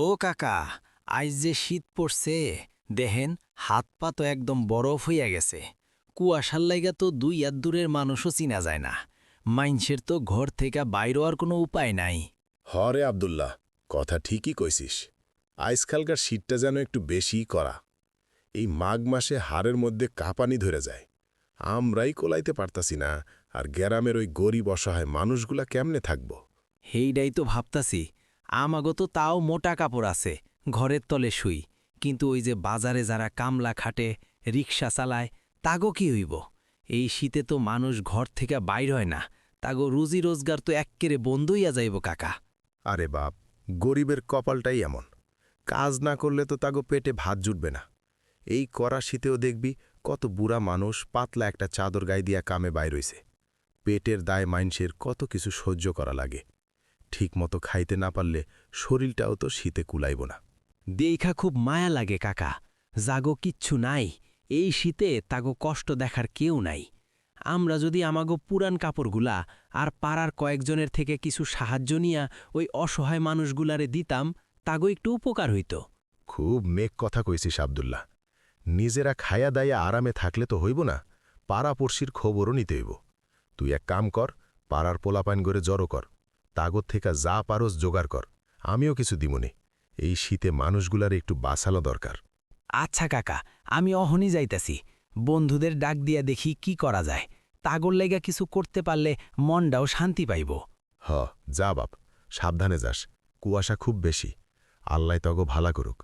ও কাকা আজ যে শীত পড়ছে দেহেন হাত পা তো একদম বরফ হইয়া গেছে। কুয়াশার লাইগা তো দুই আর দূরের মানুষও চিনা যায় না। মাইনসের তো ঘর থেকে বাইর আর কোনো উপায় নাই। হরে আবদুল্লাহ কথা ঠিকই কইছিস। আজকালকার শীতটা যেন একটু বেশিই করা। এই মাঘ মাসে হাড়ের মধ্যে কাঁপানি ধরে যায়। আমরাই কোলাইতে পারতাছি না আর গ্যারামের ওই গরিব অসহায় মানুষগুলা কেমনে থাকব? হেইডাই তো ভাবতাছি। আমাগো তো তাও মোটা কাপড় আছে, ঘরের তলে শুই, কিন্তু ওই যে বাজারে যারা কামলা খাটে, রিক্সা চালায়, তাগো কি হইব? এই শীতে তো মানুষ ঘর থেকে বাইর হয় না, তাগো রুজি রোজগার তো এক্কেরে বন্ধ হইয়া যাইব কাকা। আরে বাপ, গরিবের কপালটাই এমন। কাজ না করলে তো তাগো পেটে ভাত জুটবে না। এই করা শীতেও দেখবি কত বুড়া মানুষ পাতলা একটা চাদর গায়ে দিয়া কামে বাইর হইছে। পেটের দায় মাইনসের কত কিছু সহ্য করা লাগে। ঠিকমতো খাইতে না পারলে শরীরটাও তো শীতে কুলাইব না। দেইখা খুব মায়া লাগে কাকা। জাগো কিচ্ছু নাই। এই শীতে তাগো কষ্ট দেখার কেউ নাই। আমরা যদি আমাগো পুরান কাপড়গুলা আর পাড়ার কয়েকজনের থেকে কিছু সাহায্য নিয়া ওই অসহায় মানুষগুলারে দিতাম তাগো একটু উপকার হইত। খুব মেঘ কথা কইছিস আবদুল্লাহ। নিজেরা খায়া দাইয়া আরামে থাকলে তো হইব না পাড়াপড়শির খবরও নিতে হইব। তুই এক কাম কর পাড়ার পোলাপাইন করে জড়ো কর। তাগত থেকে যা পারস জোগাড় কর আমিও কিছু দিমনে। এই শীতে মানুষগুলার একটু বাঁচানো দরকার। আচ্ছা কাকা আমি অহনি যাইতাছি। বন্ধুদের ডাক দিয়া দেখি কি করা যায়। তাগর লেগা কিছু করতে পারলে মনটাও শান্তি পাইব। হ যা বাপ সাবধানে যাস। কুয়াশা খুব বেশি। আল্লাহ তগ ভালা করুক।